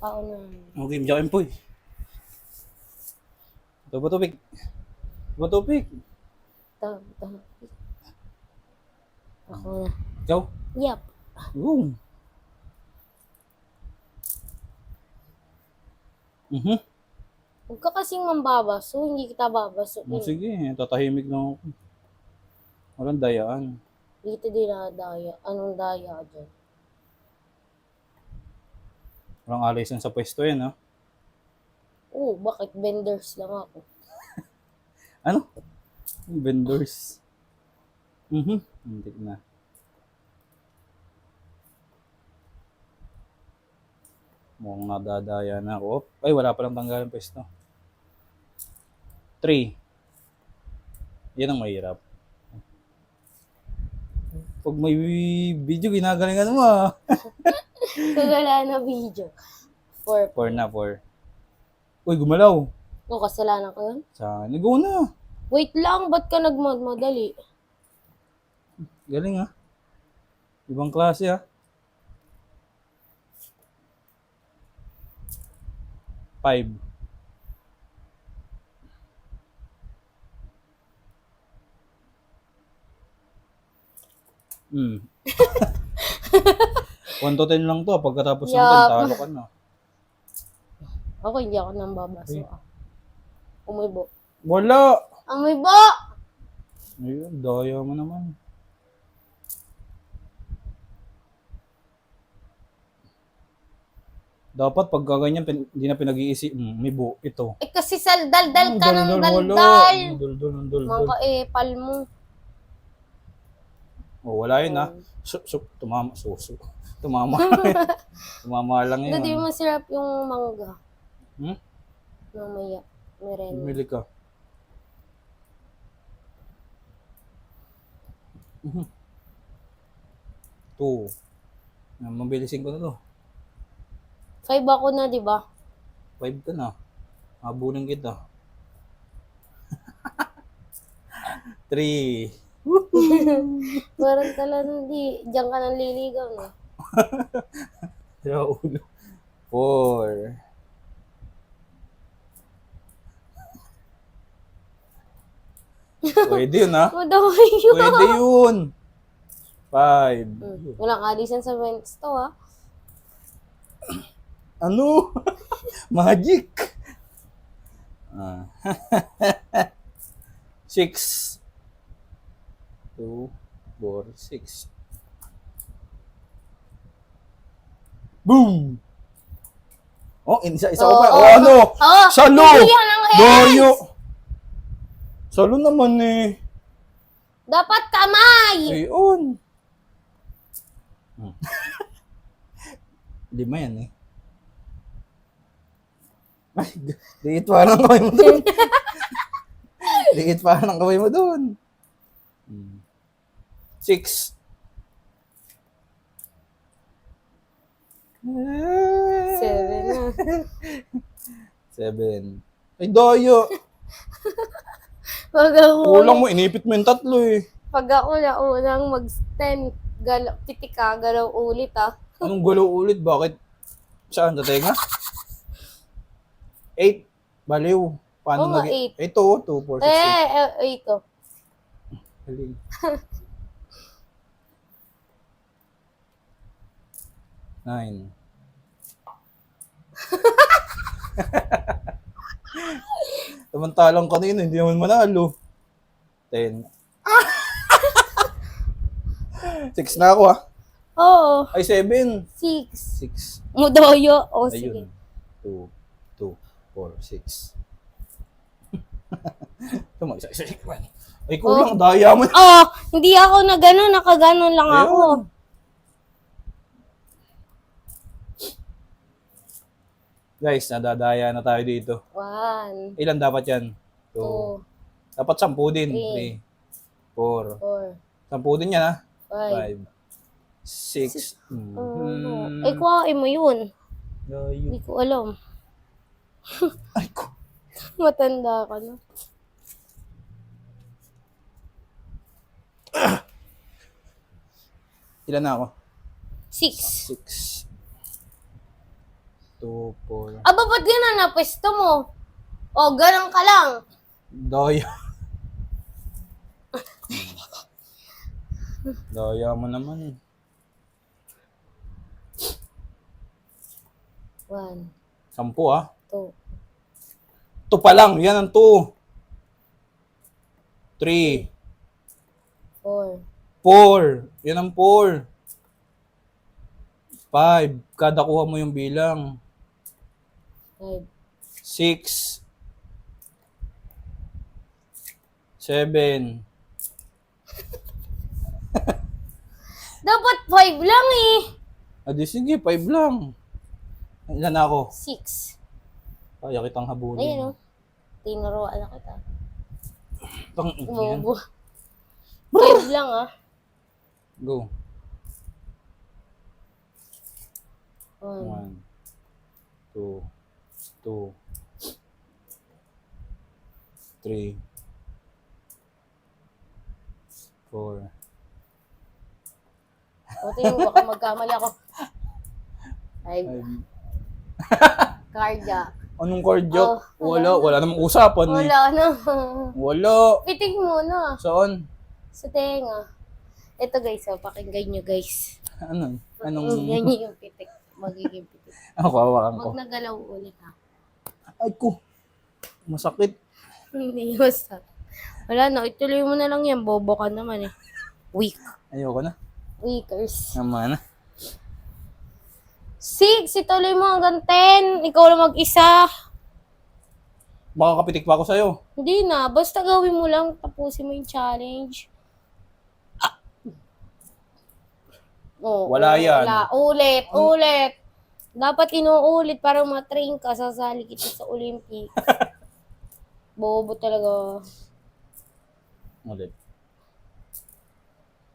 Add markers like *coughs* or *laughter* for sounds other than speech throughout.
Paano na? Okay, medyo empoy. Ito ba tubig? Ito ba tubig? Ta. Ako na. Ikaw? Yep. Oo. Mhm. Huwag ka kasing mambabaso, hindi kita babaso. Oh, sige, tatahimik lang ako. Walang dayaan. Dito dinadaya. Anong daya dyan? Walang alis yan sa pwesto yan, ha? Oo, bakit vendors lang ako? *laughs* Ano? Vendors. Mhm. Hindi na. Mukhang nadadaya na ako. Oh, Ay, wala palang tanggalan pwesto. 3. Yan ang mahirap. Pag may video, ginagalingan mo ah. *laughs* *laughs* Kagala na video. For, 4 na, 4. Uy, gumalaw. no, kasalanan ko yun? Sa go na. Wait lang, ba't ka nagmadmadali? Galing ah. Ibang klase ah. Five. Hmm. *laughs* 1 to 10 lang to. ah. Pagkatapos ng 10, Yup. talo ka na. Ako, hindi ako nang babaso. Ah. Umibo. Wala! Umibo! Ayun, daya mo naman. Dapat pag ganyan, pin, hindi na pinag-iisip, mm, may ito. Eh kasi saldaldal ka ng Daldal, daldal. Daldal, ang daldal. Mga epal mo. Oh, wala yun ah. Su, su, tumama, su, su. Tumama. *laughs* tumama lang yun. Hindi masarap yung mangga. Hmm? Mamaya. Meron. Bumili ka. Mhm. Two. Ah, Mabilisin ko na to. Five ako na, di ba? Five ka na. Habulin kita. *laughs* Three. *laughs* Parang talaga hindi. Diyan ka nang liligaw, no? Sira ulo. Four. Pwede yun ha? Madami yun. Pwede yun. Five. Hmm. Walang alisan sa Wentz to, ha? Ano? *laughs* Magic. Ah. *laughs* six. Two, four, six. Boom! Oh, isa, isa ko pa. Oo, Oh, ano? Oh, Salo! Doyo! Salo naman eh. Dapat kamay! Ayun. Hmm. *laughs* Lima yan eh. Ay, liit pa ng kamay mo doon. *laughs* liit pa ng kamay mo doon. Hmm. Six. Seven na. Seven. Ay, doyo. Pag ako, Kulang mo, inipit mo yung tatlo eh. pag ako na unang mag-stand, galaw, titika, galaw ulit, ah. Anong gulo ulit? Bakit? Saan? Sa tenga? Eight. Baliw. Paano Oo eight. Ito, two, four, six, eight. eh, eh, ito. Galing. *laughs* Nine. *laughs* Samantalang kanina, hindi naman manalo. Ten. *laughs* Six na ako ah. Oo, Ay, seven. six. Six. Mudoyo. O, sige. Ayun. Two, two, four, six. *laughs* Tama, isa, isa, isa. Ay, kulang. Daya mo. Oh, hindi ako na gano'n, nakaganon lang ako. Ayun. Guys, nadadaya na tayo dito. One, Ilan dapat yan? Two. two, Dapat sampu din. Three. Three. Four. four, Sampu din yan ha. five. Five. Six. Oh, Mhm. Eh, kuhain mo yun. Hindi ko alam. *laughs* Ay, ko. Matanda ka na. *coughs* Ilan na ako? Six. Six. 2, 4. Aba, ba't ganun na pwesto mo? O, ganun ka lang. Daya. *laughs* Daya mo naman. One, Sampu ah. two, Ito pa lang. Yan ang 2. 3. four, 4. Yan ang 4. 5. Kada kuha mo yung bilang. Five, 6. 7. Dapat five lang eh. Adi sige, 5 lang. Ilan na ako? Six. Kaya kitang habulin. Ayun o. Tinuruan na kita. Tang, yan. Bobo. Five lang ah. Go. One, 1, 2, 2, 3, 4, O, tingnan mo, baka magkamali ako. Five. 5. Cardiac. Anong cardio? Oh, wala, wala namang usapan eh. Wala na. Wala. Pitik muna. Saan? Sa tenga. Ito guys, oh, pakinggan nyo guys. Ano? Anong? Ganyan yung pitik. Magiging pitik. Ako, hawakan ko. Huwag nagalaw ulit ha. Ay ko. Masakit. Hindi basta. Wala na, ituloy mo na lang yan. Bobo ka naman eh. Weak. Ayoko na. Weakers. Naman na. Six, ituloy mo hanggang ten. Ikaw lang mag-isa. Makakapitik pa ako sa'yo. Hindi na, basta gawin mo lang. Tapusin mo yung challenge. Oh, Wala yan. Wala. Ulit, ulit. Dapat inuulit para matrain ka. Sasali kita sa Olympic. *laughs* Bobo talaga. Ulit.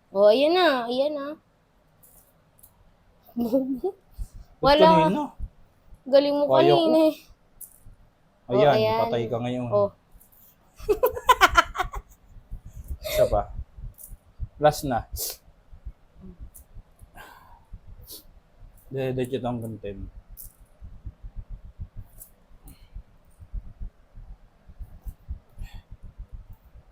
Oh, ayan na. Ayan na. Bobo. Wala. kanina? Galing mo Kaya ko. kanina eh. Oh, Ayan, ayan. patay ka ngayon. Oh. Isa pa. Last na. Dedekit ang content.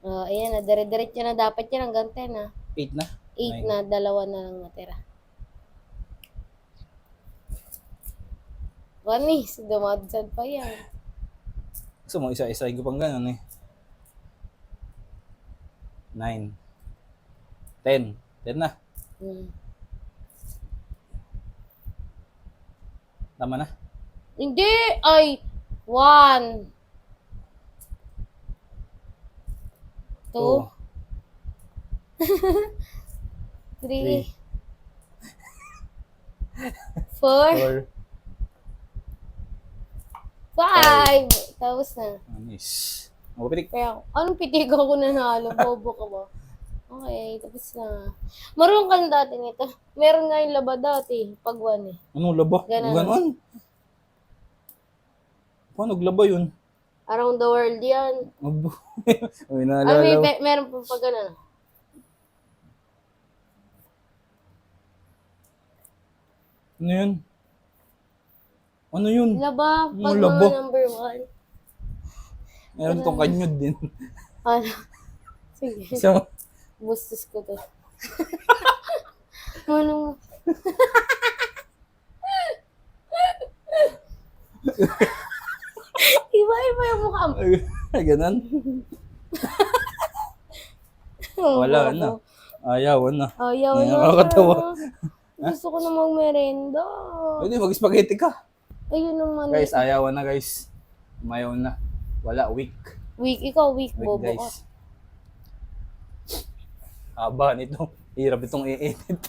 Oh, ayan na. Dire-diretso na dapat yan hanggang 10 na. 8 na. 8 Nine. na, dalawa na lang natira. Wanis, dumadsan pa yan. Gusto mo isa-isa ko pang ganun eh. 9. 10. 10 na. Hmm. Tama na. Hindi! Ay! One. Two. *laughs* Three. Three. *laughs* Four. 4. Five. Tapos na. Anis. Mapapitik. Kaya, anong pitig ako nanalo? *laughs* Bobo ka ba? Okay, tapos na. Marunong ka na dati nito. Meron nga yung laba dati. Pag one eh. Anong laba? Ganun. Ganon. Paano naglaba yun? Around the world yan. Magbu... *laughs* May Ay, may, naalala. meron pa pag ano. Ano yun? Ano yun? Laba, Ano pag laba? number one. Meron tong kanyod din. Ano? *laughs* Sige, So, bustos ko to. ano? Iba-iba yung mukha mo. ganon. Wala na. Ayaw na. Ayaw Ay, na. nakakatawa. Gusto ko na magmerenda. Pwede mag-spaghetti ka. Ayun naman. Guys, ayaw na guys. Mayaw na. Wala, weak. Weak, ikaw weak, Weak bobo ka. Haba nito. Hirap itong i-edit.